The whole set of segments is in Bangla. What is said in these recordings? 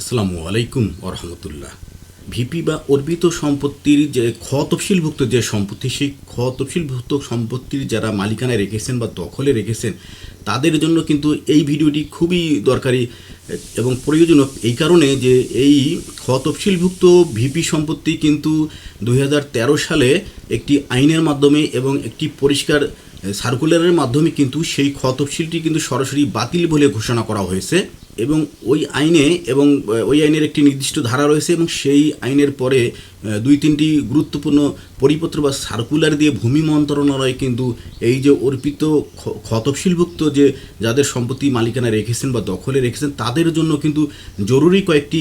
আসসালামু আলাইকুম ওরহামতুল্লাহ। ভিপি বা অর্পিত সম্পত্তির যে খ তফসিলভুক্ত যে সম্পত্তি, সেই খ তফসিলভুক্ত সম্পত্তির যারা মালিকানায় রেখেছেন বা দখলে রেখেছেন, তাদের জন্য কিন্তু এই ভিডিওটি খুবই দরকারি এবং প্রয়োজনীয়। এই কারণে যে এই খ তফসিলভুক্ত ভিপি সম্পত্তি কিন্তু দু হাজার তেরো সালে একটি আইনের মাধ্যমে এবং একটি পরিষ্কার সার্কুলারের মাধ্যমে কিন্তু সেই খ তফসিলটি কিন্তু সরাসরি বাতিল বলে ঘোষণা করা হয়েছে। এবং ওই আইনে এবং ওই আইনের একটি নির্দিষ্ট ধারা রয়েছে এবং সেই আইনের পরে দুই তিনটি গুরুত্বপূর্ণ পরিপত্র বা সার্কুলার দিয়ে ভূমি মন্ত্রণালয় কিন্তু এই যে অর্পিত খতফসিলভুক্ত যে যাদের সম্পত্তি মালিকানা রেখেছেন বা দখলে রেখেছেন, তাদের জন্য কিন্তু জরুরি কয়েকটি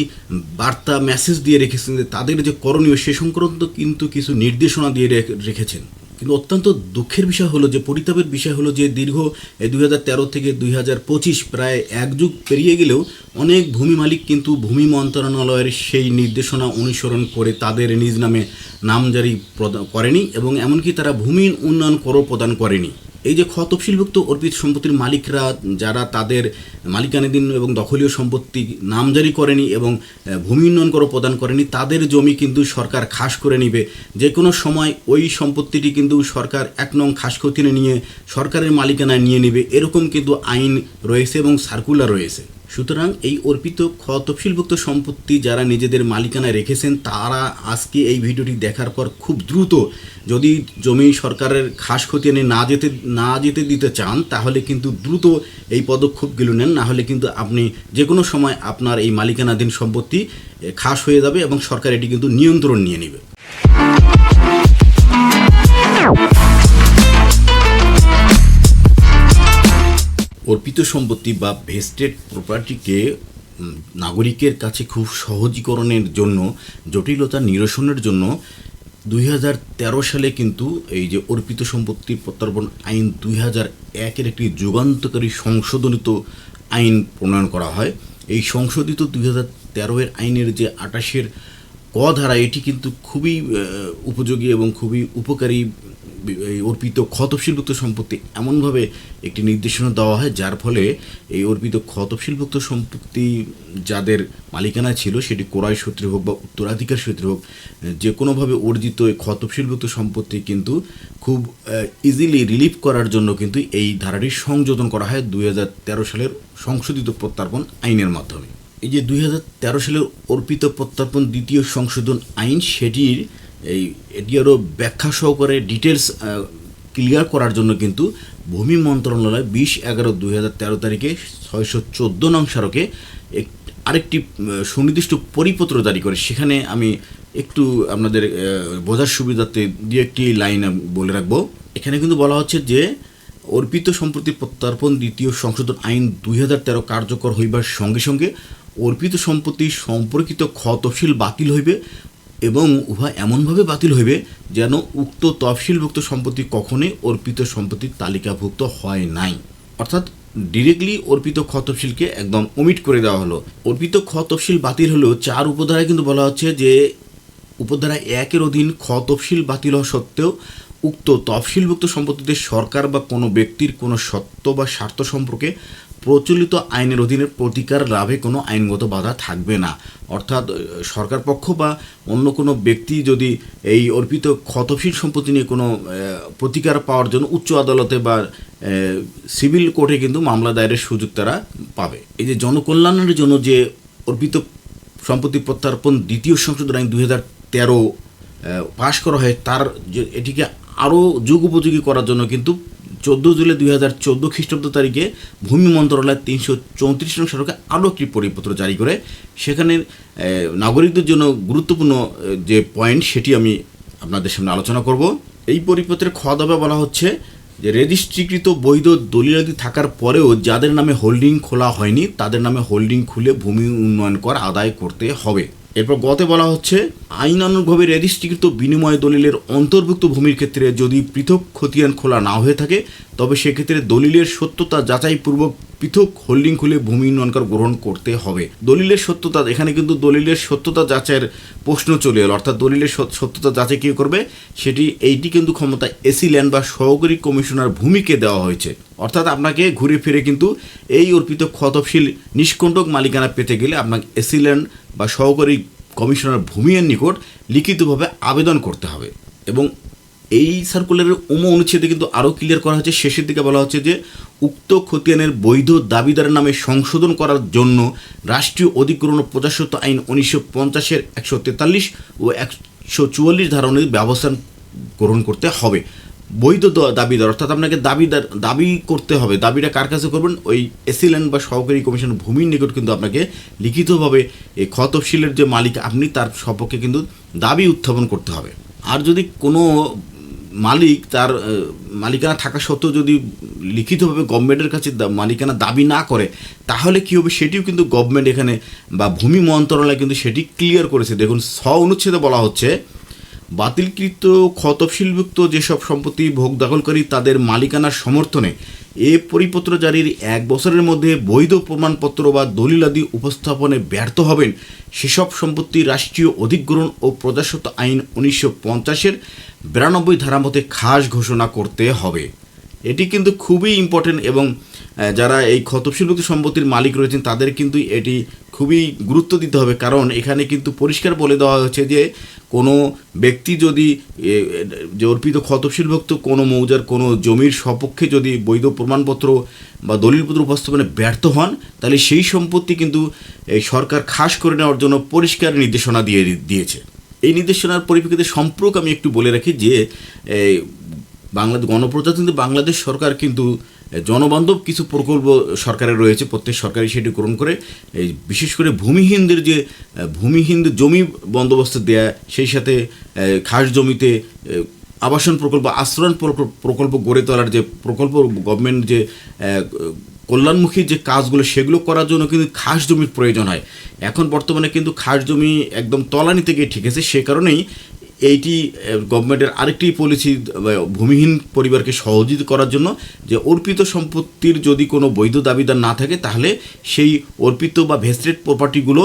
বার্তা মেসেজ দিয়ে রেখেছেন যে তাদের যে করণীয় সে সংক্রান্ত কিন্তু কিছু নির্দেশনা দিয়ে রেখ- রেখেছেন। কিন্তু অত্যন্ত দুঃখের বিষয় হলো যে, পরিতাপের বিষয় হলো যে, দীর্ঘ দুই হাজার তেরো থেকে দুই হাজার পঁচিশ প্রায় এক যুগ পেরিয়ে গেলেও অনেক ভূমি মালিক কিন্তু ভূমি মন্ত্রণালয়ের সেই নির্দেশনা অনুসরণ করে তাদের নিজ নামে নামজারি করেনি এবং এমনকি তারা ভূমি উন্নয়ন করও প্রদান করেনি। এই যে খ তফসিলভুক্ত অর্পিত সম্পত্তির মালিকরা, যারা তাদের মালিকানাধীন এবং দখলীয় সম্পত্তি নামজারি করেনি এবং ভূমি উন্নয়ন করে প্রদান করেনি, তাদের জমি কিন্তু সরকার খাস করে নিবে। যে কোনো সময় ওই সম্পত্তিটি কিন্তু সরকার এক নং খাস নিয়ে সরকারের মালিকানায় নিয়ে নেবে। এরকম কিন্তু আইন রয়েছে এবং সার্কুলার রয়েছে। সুতরাং এই অর্পিত খ তফসিলভুক্ত সম্পত্তি যারা নিজেদের মালিকানায় রেখেছেন, তারা আজকে এই ভিডিওটি দেখার পর খুব দ্রুত যদি জমি সরকারের খাস নিয়ে না যেতে না যেতে দিতে চান, তাহলে কিন্তু দ্রুত এই পদক্ষেপগুলো নেন। না হলে কিন্তু আপনি যে কোনো সময় আপনার এই মালিকানাধীন সম্পত্তি খাস হয়ে যাবে এবং সরকার এটি কিন্তু নিয়ন্ত্রণ নিয়ে নেবে। অর্পিত সম্পত্তি বা ভেস্টেড প্রপার্টিকে নাগরিকের কাছে খুব সহজীকরণের জন্য, জটিলতা নিরসনের জন্য দুই হাজার তেরো সালে কিন্তু এই যে অর্পিত সম্পত্তি প্রত্যর্পণ আইন দুই হাজার একের একটি যুগান্তকারী সংশোধনিত আইন প্রণয়ন করা হয়। এই সংশোধিত দুই হাজার এর আইনের যে আটাশের ক ধারা, এটি কিন্তু খুবই উপযোগী এবং খুবই উপকারী অর্পিত ক্ষতশীলভুক্ত সম্পত্তি এমনভাবে একটি নির্দেশনা দেওয়া হয়, যার ফলে এই অর্পিত ক্ষতশীলভুক্ত সম্পত্তি যাদের মালিকানা ছিল, সেটি ক্রয় সূত্রে হোক বা উত্তরাধিকার সূত্রে হোক, যে কোনোভাবে অর্জিত এই ক্ষতশীলভুক্ত সম্পত্তি কিন্তু খুব ইজিলি রিলিফ করার জন্য কিন্তু এই ধারাটি সংযোজন করা হয় দুই হাজার তেরো সালের সংশোধিত প্রত্যার্পণ আইনের মাধ্যমে। এই যে দুই হাজার তেরো সালের অর্পিত প্রত্যার্পণ দ্বিতীয় সংশোধন আইন, সেটির এই এটি আরও ব্যাখ্যা সহকারে ডিটেলস ক্লিয়ার করার জন্য কিন্তু ভূমি মন্ত্রণালয় বিশ এগারো দুই হাজার তেরো তারিখে ছয়শো চোদ্দ নং স্মারকে এক, আরেকটি সুনির্দিষ্ট পরিপত্র জারি করে। সেখানে আমি একটু আপনাদের বোঝার সুবিধাতে দু একটি লাইন বলে রাখব। এখানে কিন্তু বলা হচ্ছে যে, অর্পিত সম্পত্তি প্রত্যর্পণ দ্বিতীয় সংশোধন আইন দুই হাজার তেরো কার্যকর হইবার সঙ্গে সঙ্গে অর্পিত সম্পত্তি সম্পর্কিত খ বাতিল হইবে। এবং উহা এমনভাবে বাতিল হইবে যেন উক্ত তফসিলভুক্ত সম্পত্তি কখনোই অর্পিত সম্পত্তির তালিকাভুক্ত হয় নাই। অর্থাৎ ডিরেক্টলি অর্পিত খ তফসিলকে একদম ওমিট করে দেওয়া হলো। অর্পিত খ তফসিল বাতিল হলেও চার উপধারায় কিন্তু বলা হচ্ছে যে উপধারা একের অধীন খ তফসিল বাতিল হওয়া সত্ত্বেও উক্ত তফসিলভুক্ত সম্পত্তিতে সরকার বা কোনো ব্যক্তির কোনো সত্ত্ব বা স্বার্থ সম্পর্কে প্রচলিত আইনের অধীনে প্রতিকার লাভে কোনো আইনগত বাধা থাকবে না। অর্থাৎ সরকার পক্ষ বা অন্য কোনো ব্যক্তি যদি এই অর্পিত ক্ষতশীল সম্পত্তি নিয়ে কোনো প্রতিকার পাওয়ার জন্য উচ্চ আদালতে বা সিভিল কোর্টে কিন্তু মামলা দায়েরের সুযোগ তারা পাবে। এই যে জনকল্যাণের জন্য যে অর্পিত সম্পত্তি প্রত্যার্পণ দ্বিতীয় সংশোধন আইন দুই হাজার তেরো পাশ করা হয়, তার এটিকে আরও যুগ উপযোগী করার জন্য কিন্তু চোদ্দ জুলাই দুই হাজার চোদ্দ খ্রিস্টাব্দ তারিখে ভূমি মন্ত্রণালয় তিনশো চৌত্রিশ নং সড়কে আরও একটি পরিপত্র জারি করে। সেখানে নাগরিকদের জন্য গুরুত্বপূর্ণ যে পয়েন্ট সেটি আমি আপনাদের সামনে আলোচনা করব। এই পরিপত্রের খ দফা বলা হচ্ছে যে, রেজিস্ট্রিকৃত বৈধ দলিলাদি থাকার পরেও যাদের নামে হোল্ডিং খোলা হয়নি, তাদের নামে হোল্ডিং খুলে ভূমি উন্নয়ন কর আদায় করতে হবে। এরপর গতে বলা হচ্ছে আইনানুগভাবে রেজিস্ট্রিকৃত বিনিময় দলিলের অন্তর্ভুক্ত ভূমির ক্ষেত্রে যদি পৃথক খতিয়ান খোলা না হয়ে থাকে, তবে সেক্ষেত্রে দলিলের সত্যতা যাচাইপূর্বক পৃথক হোল্ডিং খুলে ভূমি উন্নয়নকার গ্রহণ করতে হবে। দলিলের সত্যতা, এখানে কিন্তু দলিলের সত্যতা যাচাইয়ের প্রশ্ন চলে এলো। অর্থাৎ দলিলের সত্যতা যাচাই কী করবে? সেটি এইটি কিন্তু ক্ষমতা এসি ল্যান্ড বা সহকারী কমিশনার ভূমিকে দেওয়া হয়েছে। অর্থাৎ আপনাকে ঘুরে ফিরে কিন্তু এই অর্পিত ক্ষতশীল নিষ্কণ্টক মালিকানা পেতে গেলে আপনাকে এসি ল্যান্ড বা সহকারী কমিশনার ভূমির নিকট লিখিতভাবে আবেদন করতে হবে। এবং এই সার্কুলারের উম অনুচ্ছেদে কিন্তু আরও ক্লিয়ার করা হচ্ছে শেষের দিকে বলা হচ্ছে যে, উক্ত খতিয়ানের বৈধ দাবিদারের নামে সংশোধন করার জন্য রাষ্ট্রীয় অধিগ্রহণ প্রজাস্বত্ব আইন উনিশশো পঞ্চাশের একশো তেতাল্লিশ ও একশো চুয়াল্লিশ ধারণের ব্যবস্থা গ্রহণ করতে হবে। বৈধ দাবিদার, অর্থাৎ আপনাকে দাবিদার, দাবি করতে হবে, দাবিটা কার কাছে করবেন? ওই এসিল্যান্ড বা সহকারী কমিশন ভূমির নিকট কিন্তু আপনাকে লিখিতভাবে এই তফসিলের যে মালিক আপনি, তার সপক্ষে কিন্তু দাবি উত্থাপন করতে হবে। আর যদি কোনো মালিক তার মালিকানা থাকা সত্ত্বেও যদি লিখিতভাবে গভর্নমেন্টের কাছে মালিকানা দাবি না করে, তাহলে কী হবে? সেটিও কিন্তু গভর্নমেন্ট এখানে বা ভূমি মন্ত্রণালয় কিন্তু সেটি ক্লিয়ার করেছে। দেখুন স অনুচ্ছেদে বলা হচ্ছে বাতিলকৃত ক্ষতফশীলভুক্ত যেসব সম্পত্তি ভোগ দখলকারী তাদের মালিকানার সমর্থনে এ পরিপত্র জারির এক বছরের মধ্যে বৈধ প্রমাণপত্র বা দলিলাদি উপস্থাপনে ব্যর্থ হবেন সেসব সম্পত্তি রাষ্ট্রীয় অধিগ্রহণ ও প্রজাস্বত্ব আইন উনিশশো পঞ্চাশের বিরানব্বই ধারা মতে খাস ঘোষণা করতে হবে। এটি কিন্তু খুবই ইম্পর্টেন্ট এবং যারা এই ক্ষতশীলভুক্ত সম্পত্তির মালিক রয়েছেন, তাদের কিন্তু এটি খুবই গুরুত্ব দিতে হবে। কারণ এখানে কিন্তু পরিষ্কার বলে দেওয়া হয়েছে যে, কোনো ব্যক্তি যদি যে অর্পিত ক্ষতশীলভুক্ত কোনো মৌজার কোনো জমির সপক্ষে যদি বৈধ প্রমাণপত্র বা দলিলপত্র উপস্থাপনে ব্যর্থ হন, তাহলে সেই সম্পত্তি কিন্তু এই সরকার খাস করে নেওয়ার জন্য পরিষ্কার নির্দেশনা দিয়ে দিয়েছে। এই নির্দেশনার পরিপ্রেক্ষিতে সম্পর্ক আমি একটু বলে রাখি যে বাংলাদেশ গণপ্রজাতন্ত্রী বাংলাদেশ সরকার কিন্তু জনবান্ধব কিছু প্রকল্প সরকারের রয়েছে, প্রত্যেক সরকারি সেটি গ্রহণ করে। এই বিশেষ করে ভূমিহীনদের যে ভূমিহীনদের জমি বন্দোবস্ত দেয়া, সেই সাথে খাস জমিতে আবাসন প্রকল্প আশ্রয়ণ প্রকল্প- প্রকল্প গড়ে তোলার যে প্রকল্প গভর্নমেন্ট যে কল্যাণমুখী যে কাজগুলো, সেগুলো করার জন্য কিন্তু খাস জমির প্রয়োজন হয়। এখন বর্তমানে কিন্তু খাস জমি একদম তলানিতে গিয়ে ঠেকেছে, সে কারণেই এইটি গভর্নমেন্টের আরেকটি পলিসি ভূমিহীন পরিবারকে সহযোগিতা করার জন্য যে অর্পিত সম্পত্তির যদি কোনো বৈধ দাবিদার না থাকে, তাহলে সেই অর্পিত বা ভেস্টেড প্রপার্টিগুলো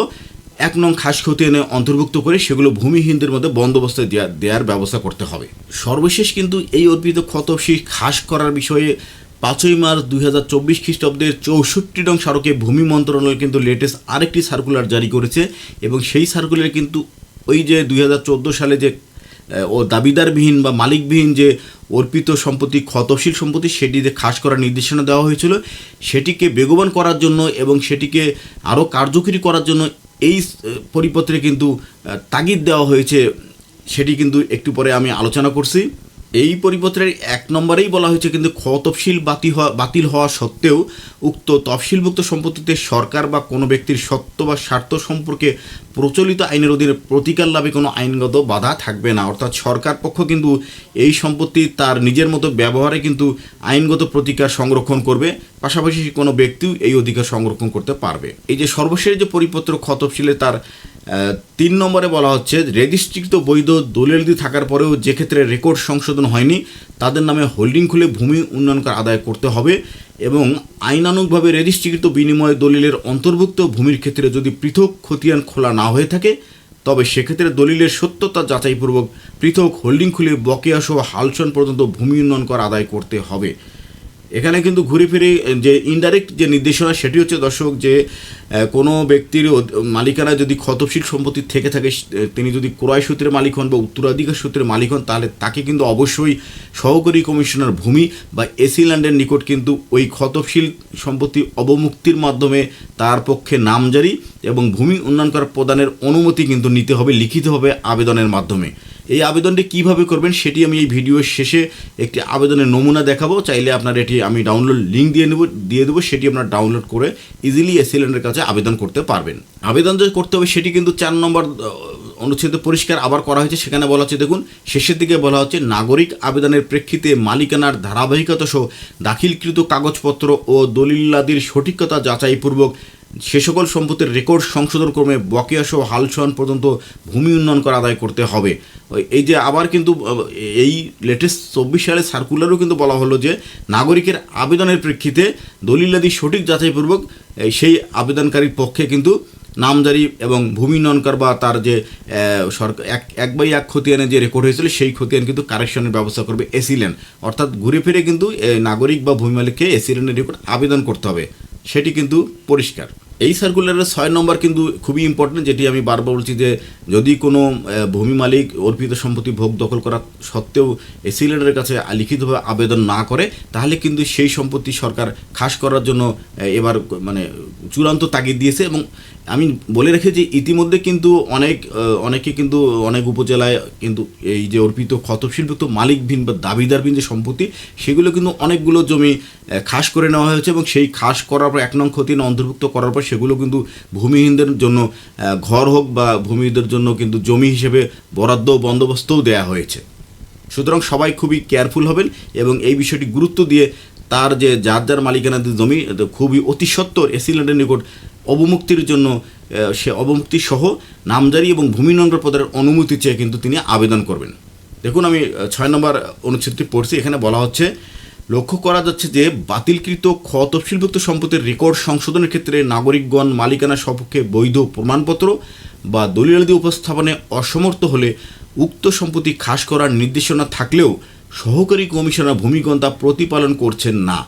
এক নং খাস খতিয়ানে অন্তর্ভুক্ত করে সেগুলো ভূমিহীনদের মধ্যে বন্দোবস্তে দেয়া দেওয়ার ব্যবস্থা করতে হবে। সর্বশেষ কিন্তু এই অর্পিত ক্ষতশী খাস করার বিষয়ে পাঁচই মার্চ দুই হাজার চব্বিশ খ্রিস্টাব্দের চৌষট্টি নং সড়কে ভূমি মন্ত্রণালয় কিন্তু লেটেস্ট আরেকটি সার্কুলার জারি করেছে এবং সেই সার্কুলারে কিন্তু ওই যে দুই হাজার চোদ্দ সালে যে ও দাবিদারবিহীন বা মালিকবিহীন যে অর্পিত সম্পত্তি, ক্ষতশীল সম্পত্তি সেটিতে খাস করার নির্দেশনা দেওয়া হয়েছিল, সেটিকে বেগবান করার জন্য এবং সেটিকে আরও কার্যকরী করার জন্য এই পরিপত্রে কিন্তু তাগিদ দেওয়া হয়েছে, সেটি কিন্তু একটু পরে আমি আলোচনা করছি। এই পরিপত্রের এক নম্বরেই বলা হয়েছে কিন্তু খ তফসিল বাতিল হওয়া বাতিল হওয়া সত্ত্বেও উক্ত তফসিলভুক্ত সম্পত্তিতে সরকার বা কোনো ব্যক্তির সত্য বা স্বার্থ সম্পর্কে প্রচলিত আইনের অধীনে প্রতিকার লাভে কোনো আইনগত বাধা থাকবে না। অর্থাৎ সরকার পক্ষ কিন্তু এই সম্পত্তি তার নিজের মতো ব্যবহারে কিন্তু আইনগত প্রতিকার সংরক্ষণ করবে। পাশাপাশি কোনো ব্যক্তিও এই অধিকার সংরক্ষণ করতে পারবে। এই যে সর্বশেষ যে পরিপত্র খতফসিলে তার তিন নম্বরে বলা হচ্ছে, রেজিস্ট্রিকৃত বৈধ দলিলদি থাকার পরেও যে ক্ষেত্রে রেকর্ড সংশোধন হয়নি, তাদের নামে হোল্ডিং খুলে ভূমি উন্নয়ন কর আদায় করতে হবে এবং আইনানুগভাবে রেজিস্ট্রিকৃত বিনিময় দলিলের অন্তর্ভুক্ত ভূমির ক্ষেত্রে যদি পৃথক খতিয়ান খোলা না হয়ে থাকে, তবে সেক্ষেত্রে দলিলের সত্যতা যাচাইপূর্বক পৃথক হোল্ডিং খুলে বকেয়া সহ হালসন পর্যন্ত ভূমি উন্নয়ন কর আদায় করতে হবে। এখানে কিন্তু ঘুরে ফিরে, যে ইনডাইরেক্ট যে নির্দেশনা সেটি হচ্ছে দর্শক যে কোনো ব্যক্তির মালিকানা যদি ক্ষতশীল সম্পত্তি থেকে থাকে তিনি যদি ক্রয় সূত্রের মালিক হন বা উত্তরাধিকার সূত্রের মালিক হন, তাহলে তাকে কিন্তু অবশ্যই সহকারী কমিশনার ভূমি বা এসি ল্যান্ডের নিকট কিন্তু ওই ক্ষতশীল সম্পত্তি অবমুক্তির মাধ্যমে তার পক্ষে নামজারি এবং ভূমি উন্নয়ন করার প্রদানের অনুমতি কিন্তু নিতে হবে লিখিতভাবে আবেদনের মাধ্যমে। এই আবেদনটি কীভাবে করবেন সেটি আমি এই ভিডিওর শেষে একটি আবেদনের নমুনা দেখাবো। চাইলে আপনার এটি আমি ডাউনলোড লিঙ্ক দিয়ে নেব দিয়ে দেবো, সেটি আপনার ডাউনলোড করে ইজিলি এসিলেন্ডের কাছে আবেদন করতে পারবেন। আবেদন যে করতে হবে সেটি কিন্তু চার নম্বর অনুচ্ছেদে পরিষ্কার আবার করা হয়েছে। সেখানে বলা হচ্ছে, দেখুন, শেষের দিকে বলা হচ্ছে, নাগরিক আবেদনের প্রেক্ষিতে মালিকানার ধারাবাহিকতা সহ দাখিলকৃত কাগজপত্র ও দলিলাদির সঠিকতা যাচাইপূর্বক সে সকল সম্পত্তির রেকর্ড সংশোধন ক্রমে বকেয়া সহ হাল সহন পর্যন্ত ভূমি উন্নয়ন কর আদায় করতে হবে। এই যে আবার কিন্তু এই লেটেস্ট চব্বিশ সালের সার্কুলারও কিন্তু বলা হলো যে, নাগরিকের আবেদনের প্রেক্ষিতে দলিলাদি সঠিক যাচাইপূর্বক সেই আবেদনকারীর পক্ষে কিন্তু নামজারি এবং ভূমি উন্নয়নকার বা তার যে সরকার এক এক বাই এক খতিয়ানে যে রেকর্ড হয়েছিল, সেই খতিয়ান কিন্তু কারেকশনের ব্যবস্থা করবে এসিলেন। অর্থাৎ ঘুরে ফিরে কিন্তু নাগরিক বা ভূমি মালিককে এসিলেনের রেকর্ড আবেদন করতে হবে। সেটি কিন্তু পরিষ্কার। এই সার্কুলারের ছয় নম্বর কিন্তু খুবই ইম্পর্টেন্ট যেটি আমি বারবার বলছি যে যদি কোনো ভূমি মালিক অর্পিত সম্পত্তি ভোগ দখল করা সত্ত্বেও এসিলেন্ডারের কাছে লিখিতভাবে আবেদন না করে, তাহলে কিন্তু সেই সম্পত্তি সরকার খাস করার জন্য এবার মানে চূড়ান্ত তাগিদ দিয়েছে এবং আমি বলে রেখে যে ইতিমধ্যে কিন্তু অনেক অনেকে কিন্তু অনেক উপজেলায় কিন্তু এই যে অর্পিত ক্ষতশিল্পযুক্ত মালিকবিহীন বা দাবিদারবিহীন যে সম্পত্তি, সেগুলো কিন্তু অনেকগুলো জমি খাস করে নেওয়া হয়েছে এবং সেই খাস করার পর এক নং খতিয়ান অন্তর্ভুক্ত করার পর সেগুলো কিন্তু ভূমিহীনদের জন্য ঘর হোক বা ভূমিহীনদের জন্য কিন্তু জমি হিসেবে বরাদ্দ বন্দোবস্তও দেওয়া হয়েছে। সুতরাং সবাই খুবই কেয়ারফুল হবেন এবং এই বিষয়টি গুরুত্ব দিয়ে তার যে যার যার মালিকানাধীন জমি খুবই অতি সত্বর এসিল্যান্ডের নিকট অবমুক্তির জন্য সে অবমুক্তি সহ নামজারি এবং ভূমি নম্বর পদের অনুমতি চেয়ে কিন্তু তিনি আবেদন করবেন। দেখুন আমি ছয় নম্বর অনুচ্ছেদটি পড়ছি, এখানে বলা হচ্ছে লক্ষ্য করা যাচ্ছে যে বাতিলকৃত খ তফসিলভুক্ত সম্পত্তির রেকর্ড সংশোধনের ক্ষেত্রে নাগরিকগণ মালিকানা সপক্ষে বৈধ প্রমাণপত্র বা দলিলাদি উপস্থাপনে অসমর্থ হলে উক্ত সম্পত্তি খাস করার নির্দেশনা থাকলেও সহকারী কমিশনার ভূমিগণ তা প্রতিপালন করছেন না।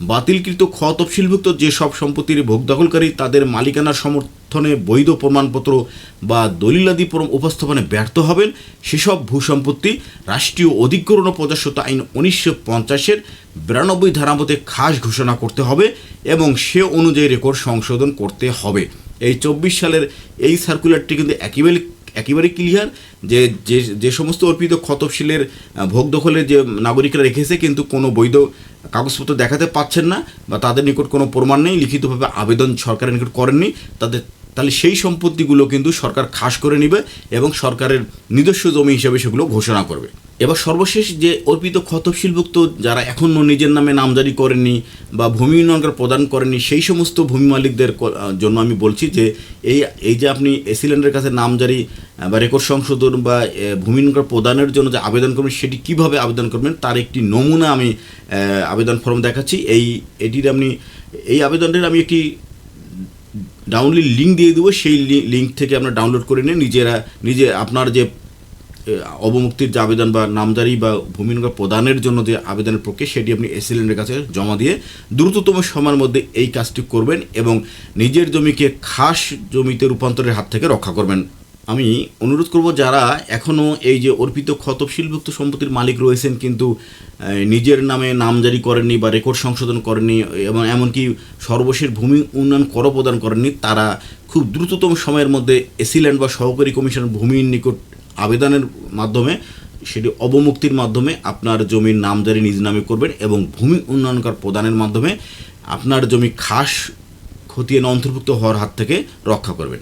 বাতিলকৃত খ তফসিলভুক্ত যেসব সম্পত্তির ভোগ দখলকারী তাদের মালিকানার সমর্থনে বৈধ প্রমাণপত্র বা দলিলাদি উপস্থাপনে ব্যর্থ হবেন সেসব ভূসম্পত্তি রাষ্ট্রীয় অধিগ্রহণ ও প্রজাস্বত্ব আইন উনিশশো পঞ্চাশের বিরানব্বই ধারামতে খাস ঘোষণা করতে হবে এবং সে অনুযায়ী রেকর্ড সংশোধন করতে হবে। এই চব্বিশ সালের এই সার্কুলারটি কিন্তু একেবারে একেবারে ক্লিয়ার যে যে সমস্ত অর্পিত আহ, ভোগ দখলের যে নাগরিকরা রেখেছে কিন্তু কোনো বৈধ কাগজপত্র দেখাতে পাচ্ছেন না বা তাদের নিকট কোনো প্রমাণ নেই, লিখিতভাবে আবেদন সরকারের নিকট করেননি। তাদের তাহলে সেই সম্পত্তিগুলো কিন্তু সরকার খাস করে নিবে এবং সরকারের নিজস্ব জমি হিসেবে সেগুলো ঘোষণা করবে। এবার সর্বশেষ যে অর্পিত ক্ষতশীলভুক্ত যারা এখনও নিজের নামে নামজারি করেননি বা ভূমি উন্নয়নকার প্রদান করেননি সেই সমস্ত ভূমি মালিকদের জন্য আমি বলছি যে এই এই যে আপনি এসিলেন্ডের কাছে নামজারি বা রেকর্ড সংশোধন বা ভূমি উন্নয়ন প্রদানের জন্য যে আবেদন করবেন, সেটি কীভাবে আবেদন করবেন, তার একটি নমুনা আমি আবেদন ফর্ম দেখাচ্ছি। এই, এটির আপনি, এই আবেদনটির আমি একটি ডাউনলোড লিঙ্ক দিয়ে দেবো, সেই লিঙ্ক থেকে আপনার ডাউনলোড করে নিয়ে নিজেরা, নিজে আপনার যে অবমুক্তির যে আবেদন বা নামজারি বা ভূমিনগর প্রদানের জন্য যে আবেদনের প্রক্রিয়া, সেটি আপনি এসিলেন্ডের কাছে জমা দিয়ে দ্রুততম সময়ের মধ্যে এই কাজটি করবেন এবং নিজের জমিকে খাস জমিতে রূপান্তরের হাত থেকে রক্ষা করবেন। আমি অনুরোধ করব যারা এখনও এই যে অর্পিত ক্ষতশীলভুক্ত সম্পত্তির মালিক রয়েছেন কিন্তু নিজের নামে নামজারি করেননি বা রেকর্ড সংশোধন করেননি এবং এমনকি সর্বশেষ ভূমি উন্নয়ন কর প্রদান করেননি, তারা খুব দ্রুততম সময়ের মধ্যে এসিল্যান্ড বা সহকারী কমিশন ভূমির নিকট আবেদনের মাধ্যমে, সেটি অবমুক্তির মাধ্যমে আপনার জমির নামজারি নিজ নামে করবেন এবং ভূমি উন্নয়ন উন্নয়নকার প্রদানের মাধ্যমে আপনার জমি খাস খতিয়ান অন্তর্ভুক্ত হওয়ার হাত থেকে রক্ষা করবেন।